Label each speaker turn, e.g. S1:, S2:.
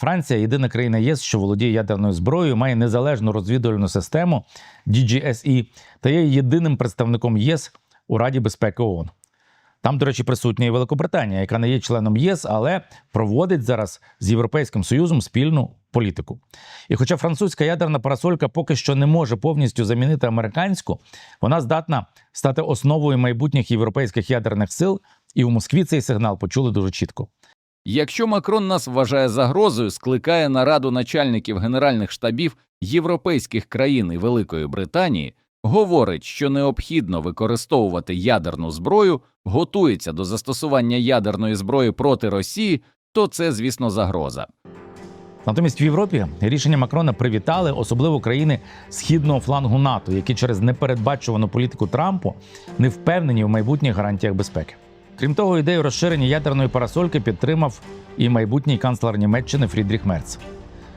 S1: Франція єдина країна ЄС, що володіє ядерною зброєю, має незалежну розвідувальну систему DGSE та є єдиним представником ЄС у Раді безпеки ООН. Там, до речі, присутня і Великобританія, яка не є членом ЄС, але проводить зараз з Європейським Союзом спільну політику. І хоча французька ядерна парасолька поки що не може повністю замінити американську, вона здатна стати основою майбутніх європейських ядерних сил, і у Москві цей сигнал почули дуже чітко.
S2: Якщо Макрон нас вважає загрозою, скликає нараду начальників генеральних штабів європейських країн і Великої Британії, говорить, що необхідно використовувати ядерну зброю, готується до застосування ядерної зброї проти Росії, то це, звісно, загроза.
S1: Натомість в Європі рішення Макрона привітали, особливо країни східного флангу НАТО, які через непередбачувану політику Трампу не впевнені в майбутніх гарантіях безпеки. Крім того, ідею розширення ядерної парасольки підтримав і майбутній канцлер Німеччини Фрідріх Мерц.